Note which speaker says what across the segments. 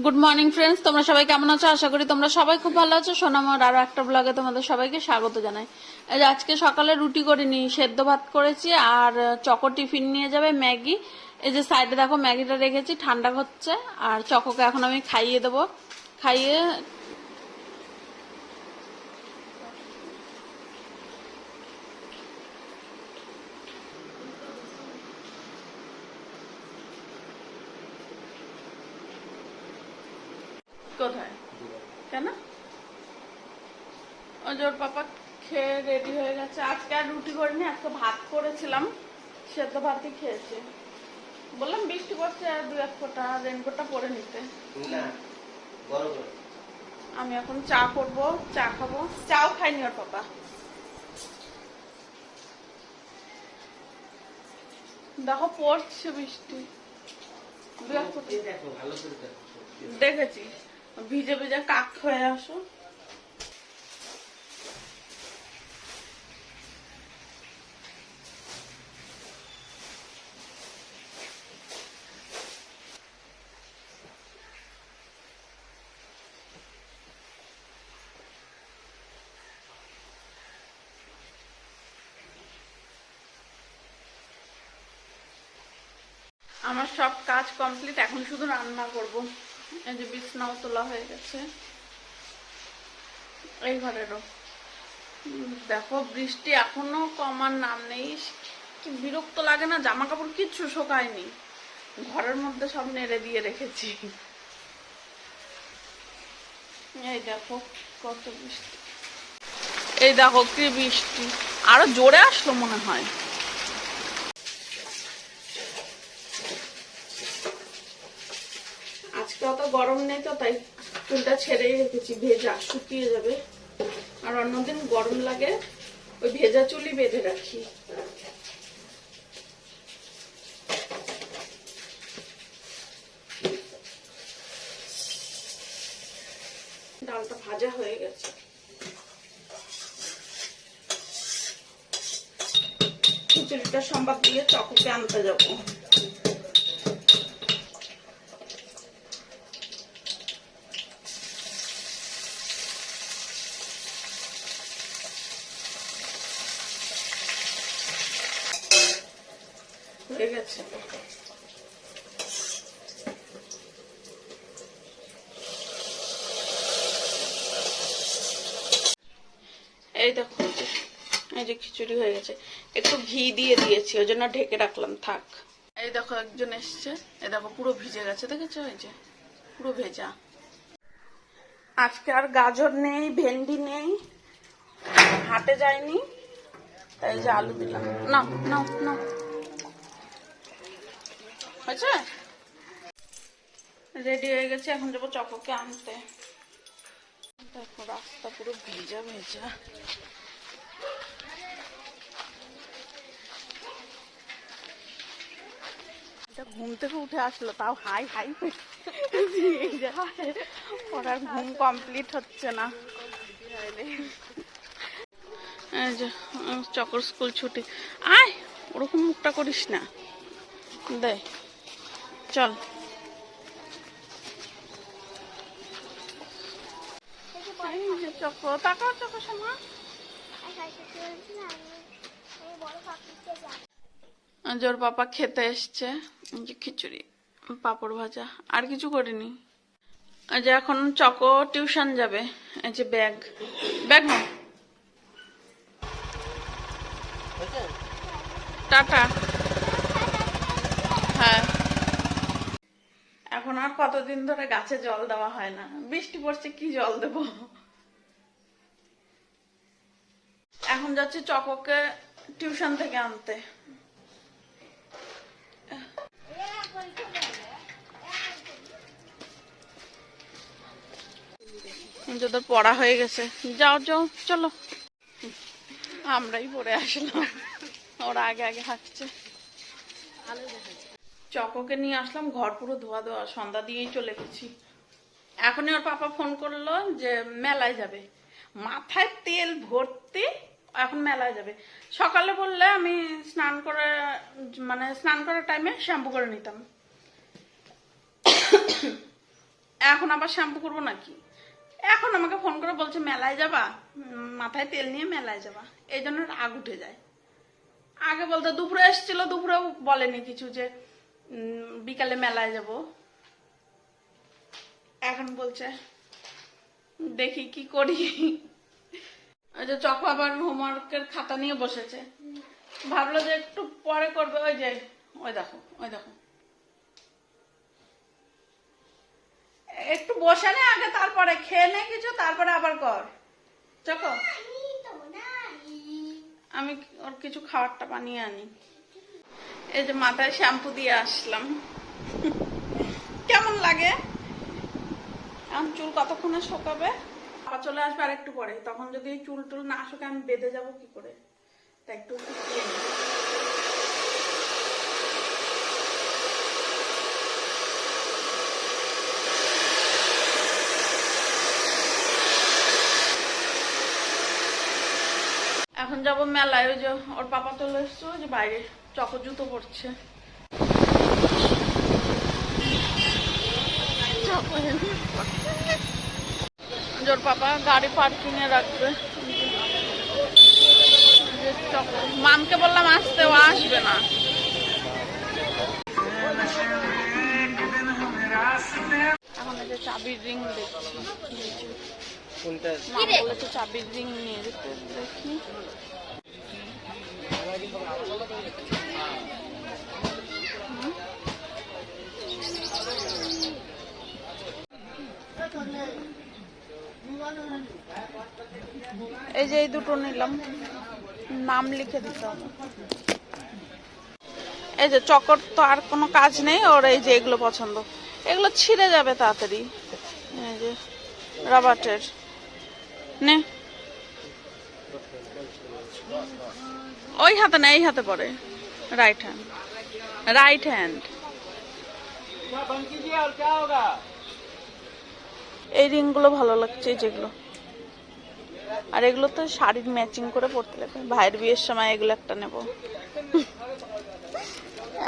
Speaker 1: Good morning friends তোমরা সবাই কেমন আছো? আশা করি তোমরা সবাই খুব ভালো আছো। সোনামার আরও একটা ব্লগে তোমাদের সবাইকে স্বাগত জানাই। এই যে আজকে সকালে রুটি করিনি সেদ্ধ ভাত করেছি আর চকো টিফিন নিয়ে যাবে ম্যাগি। এই যে সাইডে দেখো ম্যাগিটা রেখেছি, ঠান্ডা হচ্ছে। আর চকোকে এখন আমি খাইয়ে দেবো। খাইয়ে কোথায়? কেন? পাপা খেয়ে রেডি হয়ে গেছে। আজকে আর রুটি করিনি আজকে ভাত করেছিলাম সেদ্ধ ভাতই খেয়েছি। বললাম বৃষ্টি পড়ছে আর দু এক ফোঁটা রেনকোটটা পরে নিতে। আমি এখন চা করব চা খাব। চাও খাইনি ওর পাপা। দেখো পড়ছে বৃষ্টি। দেখেছি। ভিজে ভিজে কাক হয়ে আসো। আমার সব কাজ কমপ্লিট এখন শুধু রান্না করব। এই যে বিছনাও তোলা হয়ে গেছে। এই ঘরেরও দেখো, বৃষ্টি এখনও কমার নাম নেই। কি বিরক্ত লাগে না জামা কাপড় কিচ্ছু শোকায়নি। ঘরের মধ্যে সব নেড়ে দিয়ে রেখেছি। এই দেখো, কত বৃষ্টি। এই দেখো কি বৃষ্টি। আরও জোরে আসলো মনে হয়। অত গরম নেই তো তাই চুলটা ছেড়েই রেখেছি, ভেজা, শুকিয়ে যাবে। আর অন্যদিন গরম লাগে, ওই ভেজা চুলই বেঁধে রাখি। ডালটা ভাজা হয়ে গেছে। খিচুড়িটা সম্বাদ দিয়ে চককে আনতে যাব। এই দেখো, এই যে- খিচুড়ি হয়ে গেছে। একটু ঘি দিয়ে দিয়েছি, ওই জন্য ঢেকে রাখলাম, থাক। এই দেখো, একজন এসছে। এই দেখো, পুরো ভিজে গেছে, দেখেছ? এই যে, পুরো ভেজা। আজকে আর গাজর নেই, ভেন্ডি নেই, হাটে যায়নি তাই যে আলু দিলাম। না না না হয়েছে? রেডি হয়ে গেছে, এখন যাব চকোকে আনতে। দেখো, রাস্তা পুরো ভেজা ভেজা। ঘুম থেকে উঠে আসলো, তাও হাই হাই। ওর আর ঘুম কমপ্লিট হচ্ছে না। চকর স্কুল ছুটি। আয়, ওরকম মুখটা করিস না। দে চল। সমা জোর পাপা খেতে এসছে। যে খিচুড়ি, পাপড় ভাজা, আর কিছু করিনি। যে এখন চকো টিউশন যাবে। এই যে ব্যাগ। ব্যাগ নাও। টাটা হ্যাঁ এখন আর কতদিন ধরে গাছে জল দেওয়া হয় না। বৃষ্টি পড়ছে, কি জল দেব? এখন যাচ্ছি চককে টিউশন থেকে আনতে। তোদের পড়া হয়ে গেছে, যাও যাও, চলো। আমরাই পড়ে আসলাম। ওরা আগে আগে হাঁটছে। চকোকে নিয়ে আসলাম, ঘর পুরো ধোয়া ধোয়া, সন্ধ্যা দিয়েই চলে গেছি। এখনই ওর পাপা ফোন করল যে মেলায় যাবে। মাথায় তেল ভর্তি, এখন মেলায় যাবে। সকালে বললে আমি স্নান করে মানে স্নান করার টাইমে শ্যাম্পু করে নিতাম। এখন আবার শ্যাম্পু করব নাকি? এখন আমাকে ফোন করে বলছে, মেলায় যাবা? মাথায় তেল নিয়ে মেলায় যাবা। এই জন্য রাগ উঠে যায়। আগে বলতো, দুপুরে এসেছিল দুপুরে বলেনি কিছু যে বিকালে মেলায় যাব। এখন বলছে দেখি কি করি। ওই যে চকো আবার হোমওয়ার্কের খাতা নিয়ে বসেছে। ভাবলো যে একটু পরে করবে ওই যে ওই দেখো ওই দেখো। একটু বসে নে আগে তারপরে খেয়ে নে কিছু তারপরে আবার কর। চকো। আমি ওর কিছু খাবারটা বানিয়ে আনি। এই যে মাথায় শ্যাম্পু দিয়ে আসলাম। কেমন লাগে? এখন চুল কতক্ষণে শোকাবে? আবার চলে আসবে আর একটু পরে। তখন যদি চুল টুল না শোকে আমি বেঁধে যাব কি করে? তা একটু। এখন যাব মেলায়। ওই যে ওর পাপা চলে এসছে যে বাইরে। চকো জুতো পড়ছে জোর পাপা গাড়ি পার্কিং এ রাখবে। মামকে বললাম আসতে ও আসবে না। এখন যে চাবির রিং দেখছি।
Speaker 2: কোনটা?
Speaker 1: মা বলেছে চাবির রিং নিয়ে। যেতে দেখি। এই যে এই দুটো নিলাম। নাম লিখে দিতে হবে। এই যে চকর তো আর কোনো কাজ নেই, ওর এই যে এগুলো পছন্দ। এগুলো ছিঁড়ে যাবে তাড়াতাড়ি। এই যে রাবাটের। নে। ওই হাতে না, এই হাতে পড়ে রাইট হ্যান্ড রাইট হ্যান্ড এই রিংগুলো ভালো লাগছে যেগুলো। আর এগুলো তো শাড়ির ম্যাচিং করে পরতে লাগবে। ভাইয়ের বিয়ের সময় এগুলো একটা নেব।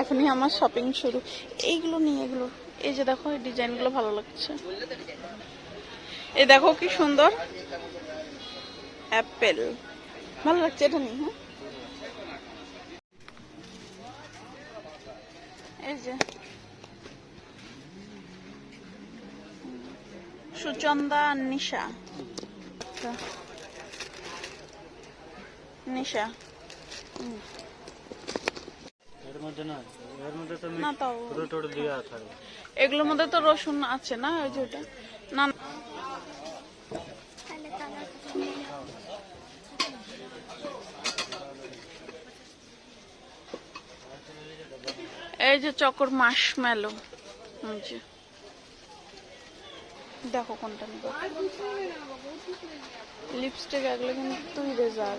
Speaker 1: এখনই আমার শপিং শুরু। এইগুলো নিয়ে, এগুলো। এই যে দেখো, এই ডিজাইনগুলো ভালো লাগছে। এই দেখো কি সুন্দর। অ্যাপেল। ভালো লাগছে এটা নিয়ে হ্যাঁ? এই যে সুচন্দা আর নিশা একটা। নিশা
Speaker 3: এর মধ্যে না এর মধ্যে তো আমি
Speaker 1: না তাও
Speaker 3: টোটো টোটো দেওয়া থাকে
Speaker 1: এগুলোর মধ্যে তো রসুন আছে না ওই যে ওটা? না। এই যে চকর মাস মেলো দেখো কোনটা নেবে। লিপস্টিক এগুলো কিন্তু ইরেজার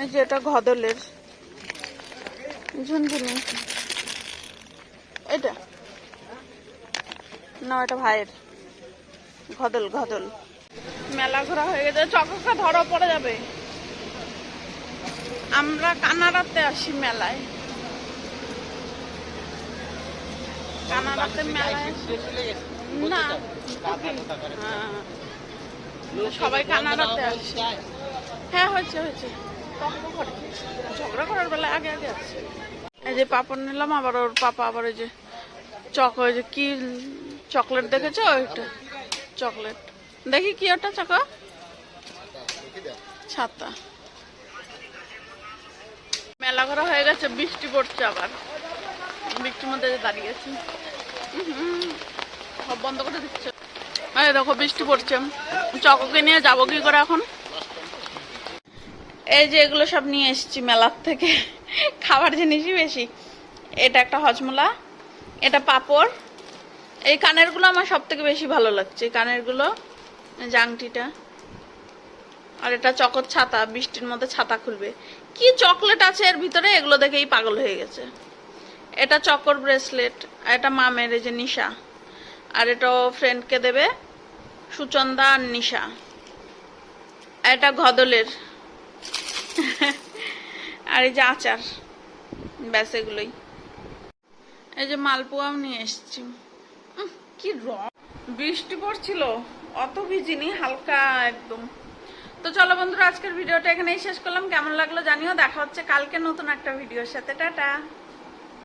Speaker 1: এই যে এটা ঘদলের। ঝুনঝুনি। এটা? না, এটা ভাইয়ের। ঘদল ঘদল। মেলা ঘোরা হয়ে গেছে। চককা ধরা, পড়ে যাবে। আমরা কানাডাতে আসি মেলায়। কানাডাতে মেলায়? না। সবাই কানাডাতে আসে। হ্যাঁ হয়েছে হয়েছে। তর্ক করে। ঝগড়া করার বেলা আগে আগে আছে এই যে পাপড় নিলাম, আবার ওর পাপা আবার ওই যে চক, ওই যে কি চকলেট দেখেছ ওইটা? চকলেট। দেখি কি ওটা, চকা? ছাতা। মেলা করা হয়ে গেছে, বৃষ্টি পড়ছে আবার। বৃষ্টির মধ্যে দাঁড়িয়ে আছি। সব বন্ধ করে দিচ্ছে। এই দেখো, বৃষ্টি পড়ছে। চককে নিয়ে যাব কি করে এখন? এই যে এগুলো সব নিয়ে এসেছি মেলার থেকে। খাবার জিনিসই বেশি। এটা একটা হজমোলা, এটা পাপড়। এই কানেরগুলো আমার সব থেকে বেশি ভালো লাগছে। কানেরগুলো জাংটিটা। আর এটা চকর ছাতা, বৃষ্টির মধ্যে ছাতা খুলবে। কি চকলেট আছে এর ভিতরে? এগুলো দেখেই পাগল হয়ে গেছে। এটা চকর ব্রেসলেট এটা মামের এই যে নিশা। আর এটা ফ্রেন্ডকে দেবে, সুচন্দা আর নিশা। এটা ঘদলের। আর এই যে আচার। ব্যাস এগুলোই। এই যে মালপোয়াও নিয়ে এসেছি। কি রং। বৃষ্টি পড়ছিল, অত ভিজিনি, হালকা একদম। তো চলো বন্ধুরা, আজকের ভিডিওটা এখানেই শেষ করলাম। কেমন লাগল জানিও। দেখা হচ্ছে কালকে নতুন একটা ভিডিওর সাথে। টাটা।